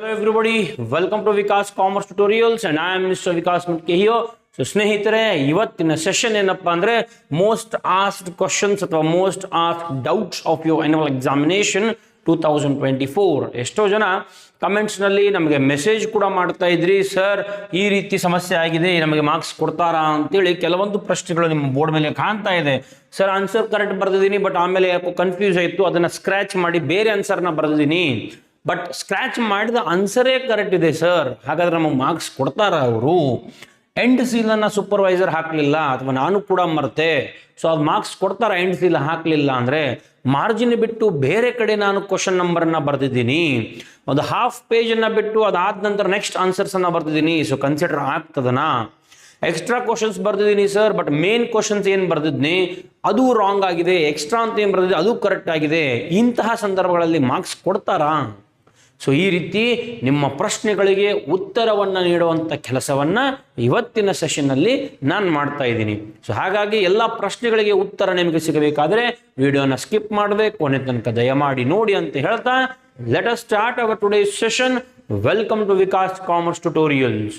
Hello everybody, welcome to Vikas Commerce Tutorials and I am Mr. Mutke here. So ಸ್ನೇಹಿತರೆ ಇವತ್ತಿನ session ಏನಪ್ಪ ಅಂದರೆ most asked questions ಅಥವಾ most asked doubts of your annual examination two thousand twenty four ಎಷ್ಟೋ ಜನ ಕಮೆಂಟ್ಸ್ನಲ್ಲಿ ನಮಗೆ message ಕೂಡ ಮಾಡ್ತಾ ಇದ್ರಿ ಸರ್ ಈ ರೀತಿ ಸಮಸ್ಯೆ ಆಗಿದೆ ನಮಗೆ ಮಾರ್ಕ್ಸ್ ಕೊಡ್ತಾರಾ ಅಂತೇಳಿ ಕೆಲವೊಂದು ಪ್ರಶ್ನೆಗಳು ನಿಮ್ಮ ಬೋರ್ಡ್ ಮೇಲೆ ಕಾಣ್ತಾ ಇದೆ ಸರ್ ಆನ್ಸರ್ ಕರೆಕ್ಟ್ ಬರೆದಿದ್ದೀನಿ ಬಟ್ ಆಮೇಲೆ ಯಾಕೋ ಕನ್ಫ್ಯೂಸ್ ಆಯಿತು ಅದನ್ನು ಸ್ಕ್ರ್ಯಾಚ್ ಮಾಡಿ ಬೇರೆ ಆನ್ಸರ್ನ ಬರೆದಿದ್ದೀನಿ ಬಟ್ ಸ್ಕ್ರ್ಯಾಚ್ ಮಾಡಿದ ಆನ್ಸರೇ ಕರೆಕ್ಟ್ ಇದೆ ಸರ್ ಹಾಗಾದ್ರೆ ನಮಗೆ ಮಾರ್ಕ್ಸ್ ಕೊಡ್ತಾರ ಅವರು? ಎಂಡ್ ಸೀಲನ್ನು ಸೂಪರ್ವೈಸರ್ ಹಾಕಲಿಲ್ಲ ಅಥವಾ ನಾನು ಕೂಡ ಮರ್ತೆ? ಸೊ ಅದು ಮಾರ್ಕ್ಸ್ ಕೊಡ್ತಾರ ಎಂಡ್ ಸೀಲ್ ಹಾಕಲಿಲ್ಲ ಅಂದರೆ? ಮಾರ್ಜಿನ್ ಬಿಟ್ಟು ಬೇರೆ ಕಡೆ ನಾನು ಕ್ವಶನ್ ನಂಬರನ್ನು ಬರೆದಿದ್ದೀನಿ. ಒಂದು ಹಾಫ್ ಪೇಜನ್ನು ಬಿಟ್ಟು ಅದಾದ ನಂತರ ನೆಕ್ಸ್ಟ್ ಆನ್ಸರ್ಸನ್ನು ಬರೆದಿದ್ದೀನಿ. ಸೊ ಕನ್ಸಿಡರ್ ಆಗ್ತದನಾ? ಎಕ್ಸ್ಟ್ರಾ ಕ್ವಶನ್ಸ್ ಬರ್ದಿದ್ದೀನಿ ಸರ್ ಬಟ್ ಮೇನ್ ಕ್ವಶನ್ಸ್ ಏನು ಬರ್ದಿದ್ನಿ? ಅದು ರಾಂಗ್ ಆಗಿದೆ ಎಕ್ಸ್ಟ್ರಾ ಅಂತ ಏನು ಬರ್ದಿದೆ ಅದು ಕರೆಕ್ಟ್ ಆಗಿದೆ. ಇಂತಹ ಸಂದರ್ಭಗಳಲ್ಲಿ ಮಾರ್ಕ್ಸ್ ಕೊಡ್ತಾರಾ? ಸೊ ಈ ರೀತಿ ನಿಮ್ಮ ಪ್ರಶ್ನೆಗಳಿಗೆ ಉತ್ತರವನ್ನು ನೀಡುವಂಥ ಕೆಲಸವನ್ನು ಇವತ್ತಿನ ಸೆಷನ್ನಲ್ಲಿ ನಾನು ಮಾಡ್ತಾ ಇದ್ದೀನಿ. ಸೊ ಹಾಗಾಗಿ ಎಲ್ಲ ಪ್ರಶ್ನೆಗಳಿಗೆ ಉತ್ತರ ನಿಮಗೆ ಸಿಗಬೇಕಾದ್ರೆ ವಿಡಿಯೋನ ಸ್ಕಿಪ್ ಮಾಡದೆ ಕೊನೆ ತನಕ ದಯಮಾಡಿ ನೋಡಿ ಅಂತ ಹೇಳ್ತಾ let us start our today session welcome to Vikas commerce tutorials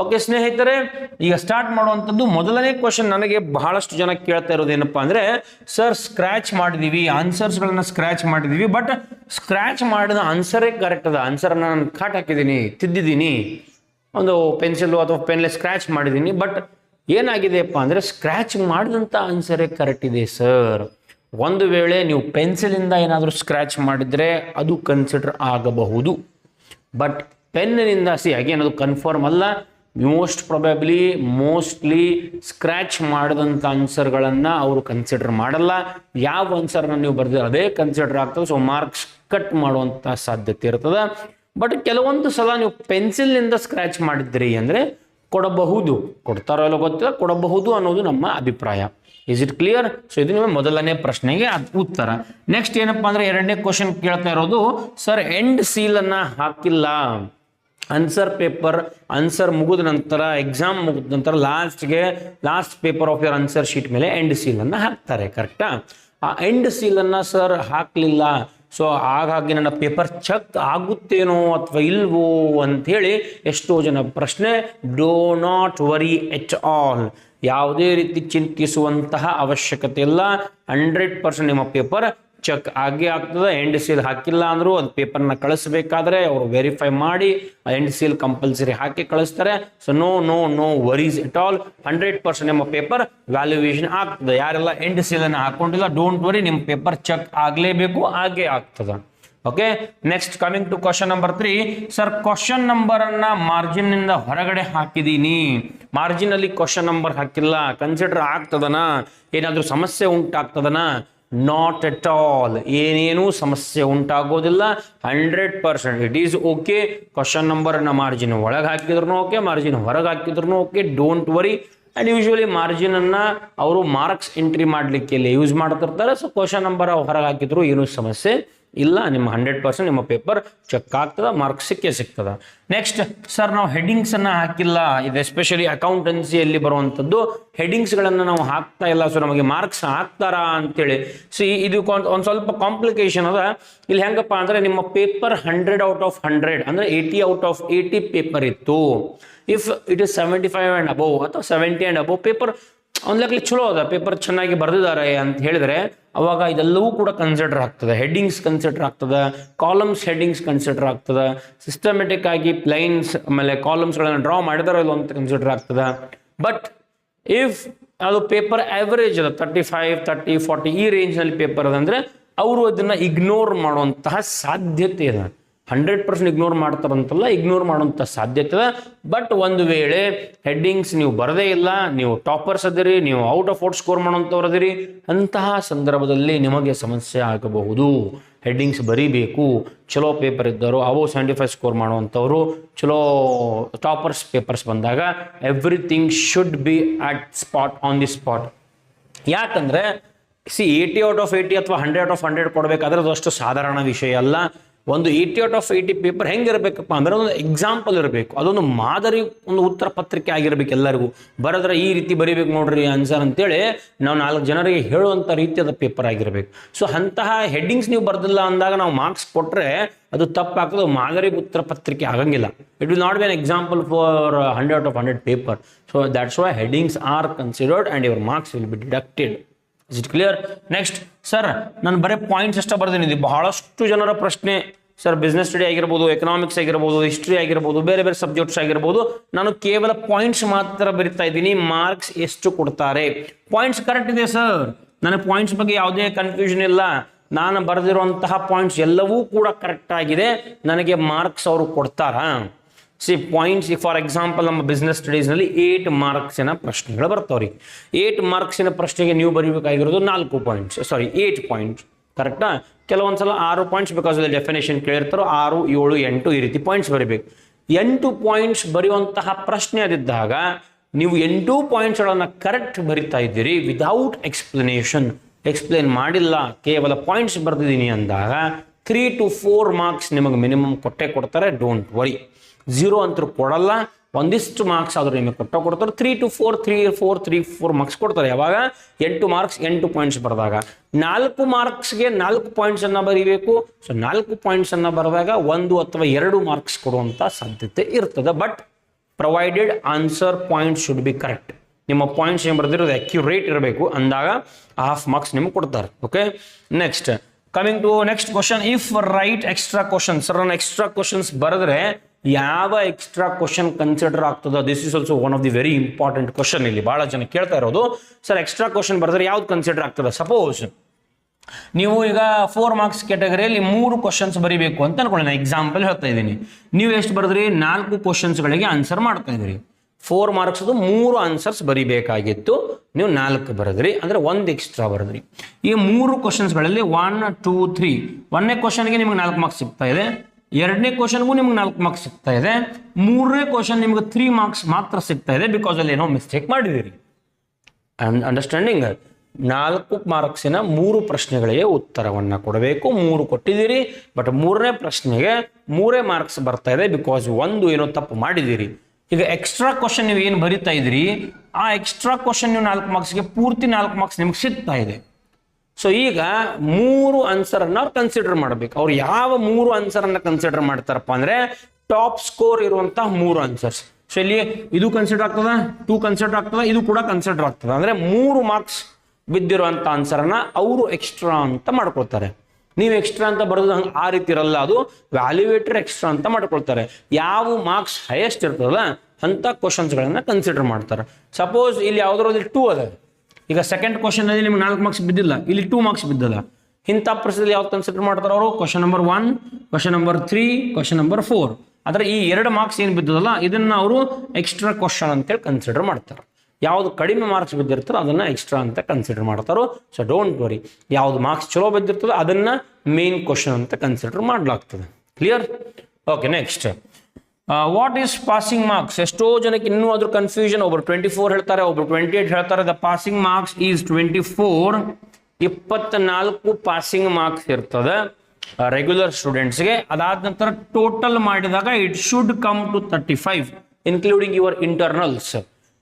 okay, ಸ್ನೇಹಿತರೆ, ಈಗ ಸ್ಟಾರ್ಟ್ ಮಾಡುವಂಥದ್ದು ಮೊದಲನೇ ಕ್ವಶನ್ ನನಗೆ ಬಹಳಷ್ಟು ಜನ ಕೇಳ್ತಾ ಇರೋದು ಏನಪ್ಪಾ ಅಂದ್ರೆ ಸರ್ ಸ್ಕ್ರ್ಯಾಚ್ ಮಾಡಿದೀವಿ ಆನ್ಸರ್ಸ್ಗಳನ್ನ ಸ್ಕ್ರ್ಯಾಚ್ ಮಾಡಿದೀವಿ ಬಟ್ ಸ್ಕ್ರ್ಯಾಚ್ ಮಾಡಿದ ಆನ್ಸರೇ ಕರೆಕ್ಟ್ ಅದ. ಆನ್ಸರನ್ನು ನಾನು ಕಾಟ್ ಹಾಕಿದ್ದೀನಿ ತಿದ್ದಿದ್ದೀನಿ ಒಂದು ಪೆನ್ಸಿಲ್ ಅಥವಾ ಪೆನ್ಲೆ ಸ್ಕ್ರ್ಯಾಚ್ ಮಾಡಿದ್ದೀನಿ ಬಟ್ ಏನಾಗಿದೆಯಪ್ಪ ಅಂದರೆ ಸ್ಕ್ರ್ಯಾಚ್ ಮಾಡಿದಂಥ ಆನ್ಸರೇ ಕರೆಕ್ಟ್ ಇದೆ ಸರ್ ಒಂದು ವೇಳೆ ನೀವು ಪೆನ್ಸಿಲಿಂದ ಏನಾದರೂ ಸ್ಕ್ರಾಚ್ ಮಾಡಿದರೆ, ಅದು ಕನ್ಸಿಡರ್ ಆಗಬಹುದು. ಬಟ್ ಪೆನ್ನಿನಿಂದ ಸಿ ಅಗೇನ್ ಅದು ಕನ್ಫರ್ಮ್ ಅಲ್ಲ. ಮೋಸ್ಟ್ ಪ್ರೊಬ್ಯಾಬ್ಲಿ ಮೋಸ್ಟ್ಲಿ ಸ್ಕ್ರ್ಯಾಚ್ ಮಾಡಿದಂಥ ಆನ್ಸರ್ಗಳನ್ನು ಅವರು ಕನ್ಸಿಡರ್ ಮಾಡಲ್ಲ. ಯಾವ ಆನ್ಸರ್ನ ನೀವು ಬರೆದಿರೋ ಅದೇ ಕನ್ಸಿಡರ್ ಆಗ್ತದೆ ಸೊ ಮಾರ್ಕ್ಸ್ ಕಟ್ ಮಾಡುವಂಥ ಸಾಧ್ಯತೆ ಇರ್ತದೆ. ಬಟ್ ಕೆಲವೊಂದು ಸಲ ನೀವು ಪೆನ್ಸಿಲ್ನಿಂದ ಸ್ಕ್ರ್ಯಾಚ್ ಮಾಡಿದ್ರಿ ಅಂದರೆ ಕೊಡಬಹುದು. ಕೊಡ್ತಾರೋ ಇಲ್ಲೋ ಗೊತ್ತಿಲ್ಲ. ಕೊಡಬಹುದು ಅನ್ನೋದು ನಮ್ಮ ಅಭಿಪ್ರಾಯ. ಇಸ್ ಇಟ್ ಕ್ಲಿಯರ್ ಸೊ ಇದು ನಿಮ್ಮ ಮೊದಲನೇ ಪ್ರಶ್ನೆಗೆ ಅದು ಉತ್ತರ. ನೆಕ್ಸ್ಟ್ ಏನಪ್ಪಾ ಅಂದ್ರೆ ಎರಡನೇ ಕ್ವಶನ್ ಕೇಳ್ತಾ ಇರೋದು ಸರ್ ಎಂಡ್ ಸೀಲ್ ಅನ್ನ ಹಾಕಿಲ್ಲ. ಆನ್ಸರ್ ಪೇಪರ್ ಆನ್ಸರ್ ಮುಗಿದ ನಂತರ ಎಕ್ಸಾಮ್ ಮುಗಿದ ನಂತರ ಲಾಸ್ಟ್ಗೆ last paper of your answer sheet ಮೇಲೆ ಎಂಡ್ ಸೀಲನ್ನು ಹಾಕ್ತಾರೆ ಕರೆಕ್ಟಾ ಆ? ಎಂಡ್ ಸೀಲನ್ನು ಸರ್ ಹಾಕಲಿಲ್ಲ. ಸೊ ಹಾಗಾಗಿ ನನ್ನ ಪೇಪರ್ ಚೆಕ್ ಆಗುತ್ತೇನೋ ಅಥವಾ ಇಲ್ವೋ ಅಂಥೇಳಿ ಎಷ್ಟೋ ಜನ ಪ್ರಶ್ನೆ do not worry at all ಯಾವುದೇ ರೀತಿ ಚಿಂತಿಸುವಂತಹ ಅವಶ್ಯಕತೆ ಇಲ್ಲ. ಹಂಡ್ರೆಡ್ ಪರ್ಸೆಂಟ್ ನಿಮ್ಮ ಪೇಪರ್ ಚೆಕ್ ಆಗೇ ಆಗ್ತದೆ ಎಂಡ್ ಸೀಲ್ ಹಾಕಿಲ್ಲ ಅಂದರೂ ಅದು ಪೇಪರ್ನ ಕಳಿಸ್ಬೇಕಾದ್ರೆ ಅವರು ವೆರಿಫೈ ಮಾಡಿ ಎಂಡ್ ಸೀಲ್ ಕಂಪಲ್ಸರಿ ಹಾಕಿ ಕಳಿಸ್ತಾರೆ. So no no no worries at all hundred percent ನಿಮ್ಮ ಪೇಪರ್ ವ್ಯಾಲ್ಯೂಯೇಷನ್ ಆಗ್ತದೆ. ಯಾರೆಲ್ಲ ಎಂಡ್ ಸೀಲನ್ನು ಹಾಕೊಂಡಿಲ್ಲ ಡೋಂಟ್ ವರಿ ನಿಮ್ಮ ಪೇಪರ್ ಚೆಕ್ ಆಗಲೇಬೇಕು, ಹಾಗೆ ಆಗ್ತದೆ. Okay next coming to question number three sir question number ಅನ್ನ ಮಾರ್ಜಿನ್ನಿಂದ ಹೊರಗಡೆ ಹಾಕಿದೀನಿ. ಮಾರ್ಜಿನ್ ಅಲ್ಲಿ ಕ್ವಶನ್ ನಂಬರ್ ಹಾಕಿಲ್ಲ. ಕನ್ಸಿಡರ್ ಆಗ್ತದನಾ? ಏನಾದ್ರೂ ಸಮಸ್ಯೆ ಉಂಟಾಗ್ತದನ? ನಾಟ್ ಎಟ್ ಆಲ್ ಏನೇನೂ ಸಮಸ್ಯೆ ಉಂಟಾಗೋದಿಲ್ಲ. Hundred percent it is okay question ನಂಬರ್ನ ಮಾರ್ಜಿನ್ ಒಳಗೆ ಹಾಕಿದ್ರು ಓಕೆ ಮಾರ್ಜಿನ್ ಹೊರಗೆ ಹಾಕಿದ್ರು okay don't worry and usually ಮಾರ್ಜಿನನ್ನು ಅವರು ಮಾರ್ಕ್ಸ್ ಎಂಟ್ರಿ ಮಾಡಲಿಕ್ಕೆ ಯೂಸ್ ಮಾಡ್ತಿರ್ತಾರೆ. ಸೊ ಕ್ವಶನ್ ನಂಬರ್ ಹೊರಗೆ ಹಾಕಿದ್ರು ಏನೂ ಸಮಸ್ಯೆ ಇಲ್ಲ, ನಿಮ್ಮ ಹಂಡ್ರೆಡ್ ಪರ್ಸೆಂಟ್ ನಿಮ್ಮ ಪೇಪರ್ ಚೆಕ್ ಆಗ್ತದೆ ಮಾರ್ಕ್ಸ್ ಸಿಕ್ಕೇ ಸಿಗ್ತದೆ. ನೆಕ್ಸ್ಟ್ ಸರ್ ನಾವು ಹೆಡ್ಡಿಂಗ್ಸನ್ನು ಹಾಕಿಲ್ಲ. ಇದು ಎಸ್ಪೆಷಲಿ ಅಕೌಂಟೆನ್ಸಿಯಲ್ಲಿ ಬರುವಂಥದ್ದು ಹೆಡ್ಡಿಂಗ್ಸ್ಗಳನ್ನು ನಾವು ಹಾಕ್ತಾ ಇಲ್ಲ. ಸೊ ನಮಗೆ ಮಾರ್ಕ್ಸ್ ಹಾಕ್ತಾರಾ ಅಂತೇಳಿ. ಸಿ ಇದು ಒಂದು ಸ್ವಲ್ಪ ಕಾಂಪ್ಲಿಕೇಶನ್ ಅದ. ಇಲ್ಲಿ ಹೆಂಗಪ್ಪ ಅಂದರೆ ನಿಮ್ಮ paper hundred out of hundred ಅಂದರೆ eighty out of eighty paper ಇತ್ತು. If it is seventy five and above ಅಥವಾ ಸೆವೆಂಟಿ ಆ್ಯಂಡ್ ಅಬೋವ್ ಪೇಪರ್ ಒಂದು ಲೆಕ್ಕಲಿ ಚಲೋ ಅದ ಪೇಪರ್ ಚೆನ್ನಾಗಿ ಬರೆದಿದ್ದಾರೆ ಅಂತ ಹೇಳಿದ್ರೆ, ಅವಾಗ ಇದೆಲ್ಲವೂ ಕೂಡ ಕನ್ಸಿಡರ್ ಆಗ್ತದೆ. ಹೆಡ್ಡಿಂಗ್ಸ್ ಕನ್ಸಿಡರ್ ಆಗ್ತದೆ ಕಾಲಮ್ಸ್ ಹೆಡ್ಡಿಂಗ್ಸ್ ಕನ್ಸಿಡರ್ ಆಗ್ತದೆ ಸಿಸ್ಟಮೆಟಿಕ್ ಆಗಿ ಪ್ಲೈನ್ಸ್ ಆಮೇಲೆ ಕಾಲಮ್ಸ್ಗಳನ್ನು ಡ್ರಾ ಮಾಡಿದಾರೋ ಅಂತ ಕನ್ಸಿಡರ್ ಆಗ್ತದೆ. ಬಟ್ ಇಫ್ ಅದು ಪೇಪರ್ ಆವರೇಜ್ ಅದ ತರ್ಟಿ ಫೈವ್ ತರ್ಟಿ ಫಾರ್ಟಿ ಈ ರೇಂಜ್ನಲ್ಲಿ ಪೇಪರ್ ಅದಂದ್ರೆ ಅವರು ಅದನ್ನು ಇಗ್ನೋರ್ ಮಾಡುವಂತಹ ಸಾಧ್ಯತೆ ಇದೆ. ಹಂಡ್ರೆಡ್ ಪರ್ಸೆಂಟ್ ಇಗ್ನೋರ್ ಮಾಡ್ತಾರಂತಲ್ಲ, ಇಗ್ನೋರ್ ಮಾಡುವಂಥ ಸಾಧ್ಯತೆ ಬಟ್ ಒಂದು ವೇಳೆ ಹೆಡ್ಡಿಂಗ್ಸ್ ನೀವು ಬರದೇ ಇಲ್ಲ, ನೀವು ಟಾಪರ್ಸ್ ಅದಿರಿ, ನೀವು ಔಟ್ ಆಫ್ ಔಟ್ ಸ್ಕೋರ್ ಮಾಡುವಂಥವ್ರು ಅದಿರಿ, ಅಂತಹ ಸಂದರ್ಭದಲ್ಲಿ ನಿಮಗೆ ಸಮಸ್ಯೆ ಆಗಬಹುದು. ಹೆಡ್ಡಿಂಗ್ಸ್ ಬರೀಬೇಕು, ಚಲೋ ಪೇಪರ್ ಇದ್ದವರು ಅವು ಸೆವೆಂಟಿ ಫೈವ್ ಸ್ಕೋರ್ ಮಾಡುವಂಥವ್ರು, ಚಲೋ ಟಾಪರ್ಸ್ ಪೇಪರ್ಸ್ ಬಂದಾಗ everything should be at spot, on the spot. ಯಾಕಂದ್ರೆ, see, eighty out of eighty ಅಥವಾ ಹಂಡ್ರೆಡ್ ಆಫ್ ಹಂಡ್ರೆಡ್ ಕೊಡಬೇಕಾದ್ರೆ ಅದು ಅಷ್ಟು ಸಾಧಾರಣ ವಿಷಯ ಅಲ್ಲ. ಒಂದು eighty out of eighty paper ಹೆಂಗಿರಬೇಕಪ್ಪ ಅಂದ್ರೆ ಒಂದು ಎಕ್ಸಾಂಪಲ್ ಇರಬೇಕು. ಅದೊಂದು ಮಾದರಿ, ಒಂದು ಉತ್ತರ ಪತ್ರಿಕೆ ಆಗಿರಬೇಕು ಎಲ್ಲರಿಗೂ. ಬರೆದ್ರೆ ಈ ರೀತಿ ಬರೀಬೇಕು ನೋಡ್ರಿ ಆನ್ಸರ್ ಅಂತೇಳಿ ನಾವು ನಾಲ್ಕು ಜನರಿಗೆ ಹೇಳುವಂಥ ರೀತಿಯಾದ ಪೇಪರ್ ಆಗಿರಬೇಕು. ಸೊ ಅಂತಹ ಹೆಡ್ಡಿಂಗ್ಸ್ ನೀವು ಬರ್ದಿಲ್ಲ ಅಂದಾಗ ನಾವು ಮಾರ್ಕ್ಸ್ ಕೊಟ್ಟರೆ ಅದು ತಪ್ಪಾಗ್ತದೆ ಮಾದರಿ ಉತ್ತರ ಪತ್ರಿಕೆ ಆಗಂಗಿಲ್ಲ. It will not be an example for hundred of hundred paper so that's why headings are considered and your marks will be deducted is it clear next sir ನಾನು ಬರೀ ಪಾಯಿಂಟ್ಸ್ ಅಷ್ಟೇ ಬರ್ತೀನಿ ಬಹಳಷ್ಟು ಜನರ ಪ್ರಶ್ನೆ. ಸರ್ ಬಿಸ್ನೆಸ್ ಸ್ಟಡಿ ಆಗಿರ್ಬೋದು economics ಆಗಿರ್ಬೋದು history ಆಗಿರ್ಬೋದು, ಬೇರೆ ಬೇರೆ ಸಬ್ಜೆಕ್ಟ್ಸ್ ಆಗಿರ್ಬೋದು, ನಾನು ಕೇವಲ ಪಾಯಿಂಟ್ಸ್ ಮಾತ್ರ ಬರಿತಾ ಇದ್ದೀನಿ. ಮಾರ್ಕ್ಸ್ ಎಷ್ಟು ಕೊಡ್ತಾರೆ? ಪಾಯಿಂಟ್ಸ್ ಕರೆಕ್ಟ್ ಇದೆ ಸರ್ ನನಗೆ ಪಾಯಿಂಟ್ಸ್ ಬಗ್ಗೆ ಯಾವುದೇ ಕನ್ಫ್ಯೂಷನ್ ಇಲ್ಲ. ನಾನು ಬರೆದಿರುವಂತಹ ಪಾಯಿಂಟ್ಸ್ ಎಲ್ಲವೂ ಕೂಡ ಕರೆಕ್ಟ್ ಆಗಿದೆ. ನನಗೆ ಮಾರ್ಕ್ಸ್ ಅವರು ಕೊಡ್ತಾರಾ? ಸಿ ಪಾಯಿಂಟ್ಸ್ ಫಾರ್ ಎಕ್ಸಾಂಪಲ್ ನಮ್ಮ ಬಿಸ್ನೆಸ್ ಸ್ಟಡೀಸ್ನಲ್ಲಿ ಏಟ್ ಮಾರ್ಕ್ಸಿನ ಪ್ರಶ್ನೆಗಳು ಬರ್ತಾವ್ರಿ. ಏಟ್ ಮಾರ್ಕ್ಸಿನ ಪ್ರಶ್ನೆಗೆ ನೀವು ಬರೀಬೇಕಾಗಿರೋದು ನಾಲ್ಕು ಪಾಯಿಂಟ್ಸ್ ಸಾರಿ ಏಟ್ ಪಾಯಿಂಟ್ಸ್ ಕರೆಕ್ಟಾ ಕೆಲವೊಂದು ಸಲ ಆರು ಪಾಯಿಂಟ್ಸ್ ಬಿಕಾಸ್ ಡೆಫಿನೇಷನ್ ಕೇಳಿರ್ತಾರೋ ಆರು, ಏಳು, ಎಂಟು ಈ ರೀತಿ ಪಾಯಿಂಟ್ಸ್ ಬರೀಬೇಕು. ಎಂಟು ಪಾಯಿಂಟ್ಸ್ ಬರೆಯುವಂತಹ ಪ್ರಶ್ನೆ ಅದಿದ್ದಾಗ ನೀವು ಎಂಟು ಪಾಯಿಂಟ್ಸ್ಗಳನ್ನು ಕರೆಕ್ಟ್ ಬರಿತಾ ಇದ್ದೀರಿ ವಿದೌಟ್ ಎಕ್ಸ್ಪ್ಲನೇಷನ್ ಎಕ್ಸ್ಪ್ಲೇನ್ ಮಾಡಿಲ್ಲ, ಕೇವಲ ಪಾಯಿಂಟ್ಸ್ ಬರ್ತಿದ್ದೀನಿ ಅಂದಾಗ ತ್ರೀ ಟು ಫೋರ್ ಮಾರ್ಕ್ಸ್ ನಿಮಗೆ ಮಿನಿಮಮ್ ಕೊಟ್ಟೆ ಕೊಡ್ತಾರೆ. ಡೋಂಟ್ ವರಿ ಝೀರೋ ಅಂತೂ ಕೊಡಲ್ಲ. ಒಂದಿಷ್ಟು ಮಾರ್ಕ್ಸ್ ಆದರೂ ನಿಮಗೆ ಕೊಟ್ಟ ಕೊಡ್ತಾರೆ. Three to four three four three four marks ಕೊಡ್ತಾರೆ. ಯಾವಾಗ? ಎಂಟು ಮಾರ್ಕ್ಸ್ ಎಂಟು ಪಾಯಿಂಟ್ಸ್ ಬರೆದಾಗ. ನಾಲ್ಕು ಮಾರ್ಕ್ಸ್ಗೆ ನಾಲ್ಕು ಪಾಯಿಂಟ್ಸ್ ಅನ್ನ ಬರೀಬೇಕು. ಸೊ ನಾಲ್ಕು ಪಾಯಿಂಟ್ಸ್ ಅನ್ನ ಬರೆದಾಗ ಒಂದು ಅಥವಾ ಎರಡು ಮಾರ್ಕ್ಸ್ ಕೊಡುವಂಥ ಸಾಧ್ಯತೆ ಇರ್ತದೆ. But provided answer point should be correct ನಿಮ್ಮ ಪಾಯಿಂಟ್ಸ್ ಏನು ಬರೆದಿರೋದು? ಅಕ್ಯುರೇಟ್ ಇರಬೇಕು. ಅಂದಾಗ ಹಾಫ್ ಮಾರ್ಕ್ಸ್ ನಿಮ್ಗೆ ಕೊಡ್ತಾರೆ. Okay next coming to next question if write extra question sir ನಾನು ಎಕ್ಸ್ಟ್ರಾ ಕ್ವಶನ್ಸ್ ಬರೆದ್ರೆ ಯಾವ ಎಕ್ಸ್ಟ್ರಾ ಕ್ವಶನ್ ಕನ್ಸಿಡರ್ ಆಗ್ತದ this is also one of the very important question ಇಲ್ಲಿ. ಬಹಳ ಜನ ಕೇಳ್ತಾ ಇರೋದು. ಸರ್ ಎಕ್ಸ್ಟ್ರಾ ಕ್ವಶನ್ ಬರೆದ್ರೆ ಯಾವ್ದು ಕನ್ಸಿಡರ್ ಆಗ್ತದೆ? ಸಪೋಸ್ ನೀವು ಈಗ ಫೋರ್ ಮಾರ್ಕ್ಸ್ ಕ್ಯಾಟಗರಿಯಲ್ಲಿ ಮೂರು ಕ್ವಶನ್ಸ್ ಬರೀಬೇಕು ಅಂತ ಅನ್ಕೊಳ್ಳಿ. ನಾನು ಎಕ್ಸಾಂಪಲ್ ಹೇಳ್ತಾ ಇದ್ದೀನಿ. ನೀವು ಎಷ್ಟು ಬರೆದ್ರಿ? ನಾಲ್ಕು ಕ್ವಶನ್ಸ್ಗಳಿಗೆ ಆನ್ಸರ್ ಮಾಡ್ತಾ ಇದ್ರಿ ಫೋರ್ ಮಾರ್ಕ್ಸ್ದು ಮೂರು ಆನ್ಸರ್ಸ್ ಬರಿಬೇಕಾಗಿತ್ತು. ನೀವು ನಾಲ್ಕು ಬರೆದ್ರಿ, ಅಂದ್ರೆ ಒಂದು ಎಕ್ಸ್ಟ್ರಾ ಬರೆದ್ರಿ. ಈ ಮೂರು ಕ್ವಶನ್ಸ್ಗಳಲ್ಲಿ ಒನ್ ಟೂ ತ್ರೀ ಒಂದನೇ ಕ್ವಶನ್ಗೆ ನಿಮ್ಗೆ ನಾಲ್ಕು ಮಾರ್ಕ್ಸ್ ಸಿಗ್ತಾ ಇದೆ. ಎರಡನೇ ಕ್ವಶನ್ಗೂ ನಿಮ್ಗೆ ನಾಲ್ಕು ಮಾರ್ಕ್ಸ್ ಸಿಗ್ತಾ ಇದೆ. ಮೂರನೇ ಕ್ವಶನ್ ನಿಮ್ಗೆ ತ್ರೀ ಮಾರ್ಕ್ಸ್ ಮಾತ್ರ ಸಿಗ್ತಾ ಇದೆ ಬಿಕಾಸ್ ಅಲ್ಲಿ ಏನೋ ಮಿಸ್ಟೇಕ್ ಮಾಡಿದ್ದೀರಿ. ಅಂಡರ್ಸ್ಟ್ಯಾಂಡಿಂಗ್ ನಾಲ್ಕು ಮಾರ್ಕ್ಸಿನ ಮೂರು ಪ್ರಶ್ನೆಗಳಿಗೆ ಉತ್ತರವನ್ನು ಕೊಡಬೇಕು. ಮೂರು ಕೊಟ್ಟಿದ್ದೀರಿ ಬಟ್ ಮೂರನೇ ಪ್ರಶ್ನೆಗೆ ಮೂರೇ ಮಾರ್ಕ್ಸ್ ಬರ್ತಾ ಇದೆ ಬಿಕಾಸ್ ಒಂದು ಏನೋ ತಪ್ಪು ಮಾಡಿದ್ದೀರಿ. ಈಗ ಎಕ್ಸ್ಟ್ರಾ ಕ್ವಶನ್ ನೀವು ಏನು ಬರಿತಾ ಇದ್ರಿ, ಆ ಎಕ್ಸ್ಟ್ರಾ ಕ್ವಶನ್ ನೀವು ನಾಲ್ಕು ಮಾರ್ಕ್ಸ್ಗೆ ಪೂರ್ತಿ ನಾಲ್ಕು ಮಾರ್ಕ್ಸ್ ನಿಮ್ಗೆ ಸಿಗ್ತಾ ಇದೆ. ಸೊ ಈಗ ಮೂರು ಆನ್ಸರ್ ಅನ್ನ ಅವ್ರು ಕನ್ಸಿಡರ್ ಮಾಡಬೇಕು. ಅವ್ರು ಯಾವ ಮೂರು ಆನ್ಸರ್ ಅನ್ನ ಕನ್ಸಿಡರ್ ಮಾಡ್ತಾರಪ್ಪ ಅಂದ್ರೆ ಟಾಪ್ ಸ್ಕೋರ್ ಇರುವಂತಹ ಮೂರು ಆನ್ಸರ್ಸ್ ಸೊ ಇಲ್ಲಿ ಇದು ಕನ್ಸಿಡರ್ ಆಗ್ತದ ಟೂ ಕನ್ಸಿಡರ್ ಆಗ್ತದ, ಇದು ಕೂಡ ಕನ್ಸಿಡರ್ ಆಗ್ತದ. ಅಂದ್ರೆ ಮೂರು ಮಾರ್ಕ್ಸ್ ಬಿದ್ದಿರುವಂತ ಆನ್ಸರ್ ಅನ್ನ ಅವರು ಎಕ್ಸ್ಟ್ರಾ ಅಂತ ಮಾಡ್ಕೊಳ್ತಾರೆ. ನೀವು ಎಕ್ಸ್ಟ್ರಾ ಅಂತ ಬರೋದು ಹಂಗೆ ಆ ರೀತಿ ಇರಲ್ಲ. ಅದು ವ್ಯಾಲ್ಯೂಯೇಟರ್ ಎಕ್ಸ್ಟ್ರಾ ಅಂತ ಮಾಡ್ಕೊಳ್ತಾರೆ. ಯಾವ ಮಾರ್ಕ್ಸ್ ಹೈಯೆಸ್ಟ್ ಇರ್ತದಲ್ಲ ಅಂತ ಕ್ವಶನ್ಸ್ಗಳನ್ನ ಕನ್ಸಿಡರ್ ಮಾಡ್ತಾರೆ. ಸಪೋಸ್ ಇಲ್ಲಿ ಯಾವುದ್ರಲ್ಲಿ ಟೂ ಅದ. ಈಗ ಸೆಕೆಂಡ್ ಕ್ವಶನ್ ಅಲ್ಲಿ ನಿಮ್ಗೆ ನಾಲ್ಕು ಮಾರ್ಕ್ಸ್ ಬಿದ್ದಿಲ್ಲ. ಇಲ್ಲಿ ಟೂ ಮಾರ್ಕ್ಸ್ ಬಿದ್ದದ. ಇಂಥ ಪ್ರಶ್ನೆಯಲ್ಲಿ ಯಾವ್ದು ಕನ್ಸಿಡರ್ ಮಾಡ್ತಾರೆ ಅವರು? Question number one question number three question number four ಆದ್ರೆ ಈ ಎರಡು ಮಾರ್ಕ್ಸ್ ಏನು ಬಿದ್ದದಲ್ಲ, ಇದನ್ನ ಅವರು ಎಕ್ಸ್ಟ್ರಾ ಕ್ವಶನ್ ಅಂತೇಳಿ ಕನ್ಸಿಡರ್ ಮಾಡ್ತಾರೆ. ಯಾವ್ದು ಕಡಿಮೆ ಮಾರ್ಕ್ಸ್ ಬಿದ್ದಿರ್ತಾರೋ ಅದನ್ನು ಎಕ್ಸ್ಟ್ರಾ ಅಂತ ಕನ್ಸಿಡರ್ ಮಾಡ್ತಾರೋ. ಸೊ ಡೋಂಟ್ ವರಿ ಯಾವುದು ಮಾರ್ಕ್ಸ್ ಚಲೋ ಬಿದ್ದಿರ್ತದೋ ಅದನ್ನು ಮೇನ್ ಕ್ವಶನ್ ಅಂತ ಕನ್ಸಿಡರ್ ಮಾಡಲಾಗ್ತದೆ. Clear okay next what is passing marks ಎಷ್ಟೋ ಜನಕ್ಕೆ ಇನ್ನೂ ಅದ್ರ ಕನ್ಫ್ಯೂಷನ್ ಒಬ್ರು ಟ್ವೆಂಟಿ ಫೋರ್ ಹೇಳ್ತಾರೆ, ಒಬ್ರು ಟ್ವೆಂಟಿ ಏಟ್ ಹೇಳ್ತಾರೆ the passing marks is twenty four ಇಪ್ಪತ್ನಾಲ್ಕು ಪಾಸಿಂಗ್ ಮಾರ್ಕ್ಸ್ ಇರ್ತದೆ ರೆಗ್ಯುಲರ್ ಸ್ಟೂಡೆಂಟ್ಸ್ಗೆ ಅದಾದ ನಂತರ ಟೋಟಲ್ ಮಾಡಿದಾಗ it should come to thirty five including your internals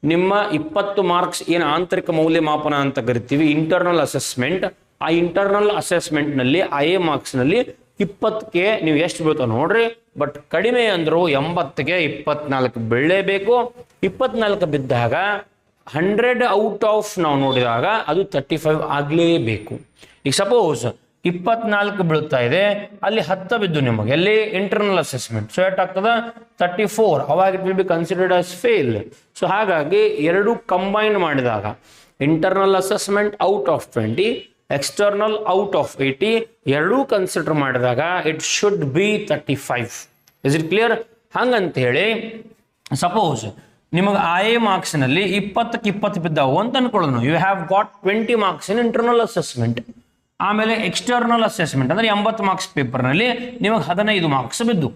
ನಿಮ್ಮ ಇಪ್ಪತ್ತು ಮಾರ್ಕ್ಸ್ ಏನು ಆಂತರಿಕ ಮೌಲ್ಯಮಾಪನ ಅಂತ ಕರಿತೀವಿ ಇಂಟರ್ನಲ್ ಅಸೆಸ್ಮೆಂಟ್ ಆ ಇಂಟರ್ನಲ್ ಅಸೆಸ್ಮೆಂಟ್ನಲ್ಲಿ ಐ ಎ ಮಾರ್ಕ್ಸ್ನಲ್ಲಿ ಇಪ್ಪತ್ತಕ್ಕೆ ನೀವು ಎಷ್ಟು ಬೀಳ್ತಾವ ನೋಡ್ರಿ. ಬಟ್ ಕಡಿಮೆ ಅಂದರೂ ಎಂಬತ್ತಕ್ಕೆ ಇಪ್ಪತ್ನಾಲ್ಕು ಬೀಳಲೇಬೇಕು. ಇಪ್ಪತ್ನಾಲ್ಕು ಬಿದ್ದಾಗ ಹಂಡ್ರೆಡ್ ಔಟ್ ಆಫ್ ನಾವು ನೋಡಿದಾಗ ಅದು ತರ್ಟಿ ಫೈವ್ ಆಗಲೇಬೇಕು. ಈಗ ಸಪೋಸ್ ಇಪ್ಪತ್ನಾಲ್ಕು ಬೀಳ್ತಾ ಇದೆ. ಅಲ್ಲಿ ಹತ್ತ ಬಿದ್ದು ನಿಮಗೆ. ಎಲ್ಲಿ? ಇಂಟರ್ನಲ್ ಅಸೆಸ್ಮೆಂಟ್ ಸೊ ಎಟ್ ಆಗ್ತದ? ತರ್ಟಿ ಫೋರ್ ಅವಾಗ it will be considered as fail so ಹಾಗಾಗಿ ಎರಡು ಕಂಬೈನ್ ಮಾಡಿದಾಗ internal assessment out of twenty external out of eighty ಎರಡೂ ಕನ್ಸಿಡರ್ ಮಾಡಿದಾಗ it should be thirty five is it clear ಹಂಗಂತ ಹೇಳಿ suppose ನಿಮಗೆ ಐ ಎ ಮಾರ್ಕ್ಸ್ನಲ್ಲಿ ಇಪ್ಪತ್ತಕ್ಕೆ ಇಪ್ಪತ್ತು ಬಿದ್ದಾವು ಅಂತ ಅನ್ಕೊಳ್ಳೋಣ. You have got twenty marks in internal assessment ಆಮೇಲೆ ಎಕ್ಸ್ಟರ್ನಲ್ ಅಸೆಸ್ಮೆಂಟ್ ಅಂದ್ರೆ ಎಂಬತ್ತು ಮಾರ್ಕ್ಸ್ ಪೇಪರ್ನಲ್ಲಿ ನಿಮಗೆ ಹದಿನೈದು ಮಾರ್ಕ್ಸ್ ಬಿದ್ದು.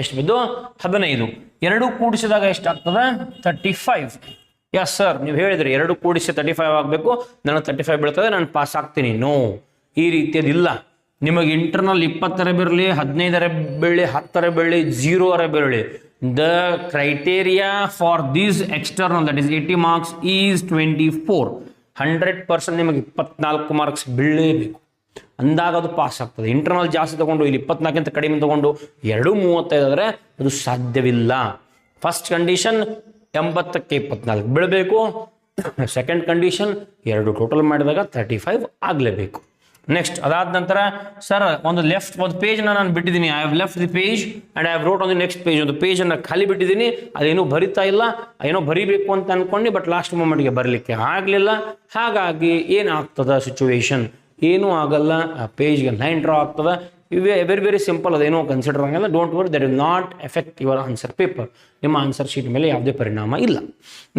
ಎಷ್ಟು ಬಿದ್ದು? ಹದಿನೈದು. ಎರಡು ಕೂಡಿಸಿದಾಗ ಎಷ್ಟಾಗ್ತದೆ? ತರ್ಟಿ ಫೈವ್ ಎಸ್ ಸರ್ ನೀವು ಹೇಳಿದ್ರಿ, ಎರಡು ಕೂಡಿಸಿ ತರ್ಟಿ ಫೈವ್ ಆಗಬೇಕು ನನಗೆ ತರ್ಟಿ ಫೈವ್ ಬೀಳ್ತದೆ, ನಾನು ಪಾಸ್ ಆಗ್ತೀನಿ. ನೋ ಈ ರೀತಿಯದಿಲ್ಲ ನಿಮಗೆ ಇಂಟರ್ನಲ್ ಇಪ್ಪತ್ತರ ಬೀರಲಿ, ಹದಿನೈದರ ಬೀಳಿ ಹತ್ತರ ಜೀರೋ ಜೀರೋರ ಬೀರಲಿ the criteria for these external that is eighty marks is twenty four hundred percent ನಿಮಗೆ ಇಪ್ಪತ್ನಾಲ್ಕು ಮಾರ್ಕ್ಸ್ ಬೀಳಲೇಬೇಕು. ಅಂದಾಗ ಅದು ಪಾಸ್ ಆಗ್ತದೆ. ಇಂಟರ್ನಲ್ ಜಾಸ್ತಿ ತಗೊಂಡು, ಇಲ್ಲಿ ಇಪ್ಪತ್ನಾಲ್ಕಿಂತ ಕಡಿಮೆ ತಗೊಂಡು ಎರಡು ಮೂವತ್ತೈದು ಆದರೆ ಅದು ಸಾಧ್ಯವಿಲ್ಲ. ಫಸ್ಟ್ ಕಂಡೀಷನ್ ಎಂಬತ್ತಕ್ಕೆ ಇಪ್ಪತ್ನಾಲ್ಕು ಬೀಳಬೇಕು. ಸೆಕೆಂಡ್ ಕಂಡೀಷನ್ ಎರಡು ಟೋಟಲ್ ಮಾಡಿದಾಗ ತರ್ಟಿ ಫೈವ್ ಆಗಲೇಬೇಕು. ನೆಕ್ಸ್ಟ್ ಅದಾದ ನಂತರ ಸರ್ ಒಂದು ಲೆಫ್ಟ್ ಒಂದು ಪೇಜ್ನ ನಾನು ಬಿಟ್ಟಿದ್ದೀನಿ. I have left the page and I have wrote ಒಂದು ನೆಕ್ಸ್ಟ್ ಪೇಜ್ ಒಂದು ಪೇಜನ್ನು ಖಾಲಿ ಬಿಟ್ಟಿದ್ದೀನಿ. ಅದೇನೋ ಬರಿತಾ ಇಲ್ಲ. ಏನೋ ಬರಿಬೇಕು ಅಂತ ಅನ್ಕೊಂಡು ಬಟ್ ಲಾಸ್ಟ್ ಮೂಮೆಂಟ್ಗೆ ಬರಲಿಕ್ಕೆ ಆಗಲಿಲ್ಲ. ಹಾಗಾಗಿ ಏನಾಗ್ತದ ಸಿಚುವೇಶನ್ ಏನೂ ಆಗಲ್ಲ, ಆ ಪೇಜ್ಗೆ ಲೈನ್ ಡ್ರಾ ಆಗ್ತದೆ. ಇವೇ ವೆರಿ ವೆರಿ ಸಿಂಪಲ್ ಅದೇನೋ ಕನ್ಸಿಡರ್ ಆಗಲ್ಲ don't worry that is not effect your answer paper ನಿಮ್ಮ ಆನ್ಸರ್ ಶೀಟ್ ಮೇಲೆ ಯಾವುದೇ ಪರಿಣಾಮ ಇಲ್ಲ.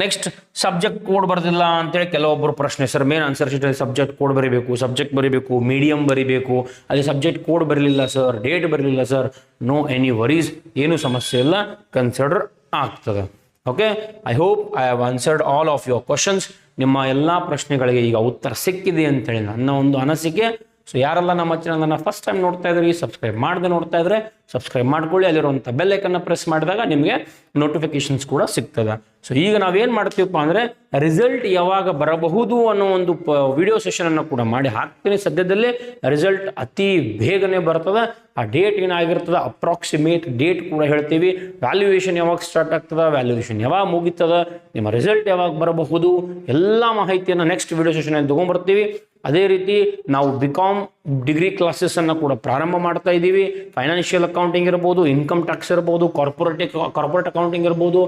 ನೆಕ್ಸ್ಟ್ ಸಬ್ಜೆಕ್ಟ್ ಕೋಡ್ ಬರೆದಿಲ್ಲ ಅಂತೇಳಿ ಕೆಲವೊಬ್ಬರು ಪ್ರಶ್ನೆ, ಸರ್ ಮೇನ್ ಆನ್ಸರ್ ಶೀಟಲ್ಲಿ ಸಬ್ಜೆಕ್ಟ್ ಕೋಡ್ ಬರೀಬೇಕು ಸಬ್ಜೆಕ್ಟ್ ಬರೀಬೇಕು ಮೀಡಿಯಂ ಬರೀಬೇಕು, ಅಲ್ಲಿ ಸಬ್ಜೆಕ್ಟ್ ಕೋಡ್ ಬರಲಿಲ್ಲ ಸರ್ ಡೇಟ್ ಬರಲಿಲ್ಲ ಸರ್ ನೋ ಎನಿ ವರೀಸ್ ಏನೂ ಸಮಸ್ಯೆ ಇಲ್ಲ ಕನ್ಸಿಡರ್ ಆಗ್ತದೆ. Okay I hope I have answered all of your questions ನಿಮ್ಮ ಎಲ್ಲ ಪ್ರಶ್ನೆಗಳಿಗೆ ಈಗ ಉತ್ತರ ಸಿಕ್ಕಿದೆ ಅಂತೇಳಿ ನನ್ನ ಒಂದು ಅನಿಸಿಕೆ. ಸೊ ಯಾರೆಲ್ಲ ನಮ್ಮ ಚಾನಲನ್ನು ಫಸ್ಟ್ ಟೈಮ್ ನೋಡ್ತಾ ಇದ್ರಿ ಸಬ್ಸ್ಕ್ರೈಬ್ ಮಾಡದೆ ನೋಡ್ತಾ ಇದ್ರೆ ಸಬ್ಸ್ಕ್ರೈಬ್ ಮಾಡ್ಕೊಳ್ಳಿ. ಅಲ್ಲಿರುವಂಥ ಬೆಲ್ಲೈಕನ್ನು ಪ್ರೆಸ್ ಮಾಡಿದಾಗ ನಿಮಗೆ ನೋಟಿಫಿಕೇಶನ್ಸ್ ಕೂಡ ಸಿಗ್ತದೆ. ಸೊ ಈಗ ನಾವೇನು ಮಾಡ್ತೀವಪ್ಪ ಅಂದರೆ ರಿಸಲ್ಟ್ ಯಾವಾಗ ಬರಬಹುದು ಅನ್ನೋ ಒಂದು ಪ ವಿಡಿಯೋ ಸೆಷನನ್ನು ಕೂಡ ಮಾಡಿ ಹಾಕ್ತೀನಿ. ಸದ್ಯದಲ್ಲೇ ರಿಸಲ್ಟ್ ಅತಿ ಬೇಗನೆ ಬರ್ತದೆ. ಆ ಡೇಟ್ ಏನಾಗಿರ್ತದೆ? ಅಪ್ರಾಕ್ಸಿಮೇಟ್ ಡೇಟ್ ಕೂಡ ಹೇಳ್ತೀವಿ. ವ್ಯಾಲ್ಯೂಯೇಷನ್ ಯಾವಾಗ ಸ್ಟಾರ್ಟ್ ಆಗ್ತದೆ? ವ್ಯಾಲ್ಯೂಯೇಷನ್ ಯಾವಾಗ ಮುಗಿತದ? ನಿಮ್ಮ ರಿಸಲ್ಟ್ ಯಾವಾಗ ಬರಬಹುದು? ಎಲ್ಲ ಮಾಹಿತಿಯನ್ನು ನೆಕ್ಸ್ಟ್ ವಿಡಿಯೋ ಸೆಷನಲ್ಲಿ ತೊಗೊಂಬರ್ತೀವಿ ಅದೇ ರೀತಿ ನಾವು ಬಿ ಕಾಮ್ ಡಿಗ್ರಿ ಕ್ಲಾಸಸ್ಸನ್ನು ಕೂಡ ಪ್ರಾರಂಭ ಮಾಡ್ತಾ ಇದ್ದೀವಿ ಫೈನಾನ್ಷಿಯಲ್ ಅಕೌಂಟಿಂಗ್ ಇರ್ಬೋದು ಇನ್ಕಮ್ ಟ್ಯಾಕ್ಸ್ ಇರ್ಬೋದು ಕಾರ್ಪೊರೇಟ್ ಕಾರ್ಪೊರೇಟ್ ಅಕೌಂಟಿಂಗ್ ಇರ್ಬೋದು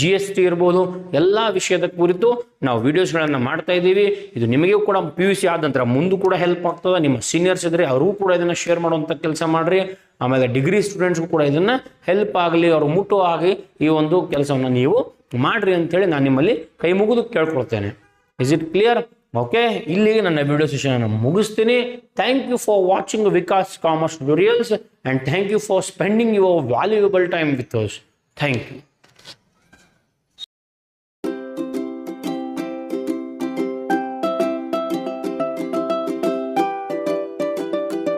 ಜಿ ಎಸ್ ಟಿ ಇರ್ಬೋದು, ಎಲ್ಲ ವಿಷಯದ ಕುರಿತು ನಾವು ವಿಡಿಯೋಸ್ಗಳನ್ನು ಮಾಡ್ತಾ ಇದ್ದೀವಿ. ಇದು ನಿಮಗೂ ಕೂಡ ಪಿ ಯು ಸಿ ಆದ ನಂತರ ಮುಂದೂ ಕೂಡ ಹೆಲ್ಪ್ ಆಗ್ತದೆ. ನಿಮ್ಮ ಸೀನಿಯರ್ಸ್ ಇದ್ರೆ ಅವರು ಕೂಡ ಇದನ್ನು ಶೇರ್ ಮಾಡುವಂಥ ಕೆಲಸ ಮಾಡಿರಿ. ಆಮೇಲೆ ಡಿಗ್ರಿ ಸ್ಟೂಡೆಂಟ್ಸ್ಗೂ ಕೂಡ ಇದನ್ನು ಹೆಲ್ಪ್ ಆಗಲಿ, ಅವರು ಮುಟ್ಟು ಆಗಿ ಈ ಒಂದು ಕೆಲಸವನ್ನು ನೀವು ಮಾಡ್ರಿ ಅಂತೇಳಿ ನಾನು ನಿಮ್ಮಲ್ಲಿ ಕೈ ಮುಗಿದು ಕೇಳ್ಕೊಳ್ತೇನೆ. ಇಸ್ ಇಟ್ ಕ್ಲಿಯರ್ ಓಕೆ ಇಲ್ಲಿಗೆ ನನ್ನ ವಿಡಿಯೋ ಸೆಷನ್ ಮುಗಿಸ್ತೀನಿ. Thank you for watching Vikas Commerce Tutorials and thank you for spending your valuable time with us thank you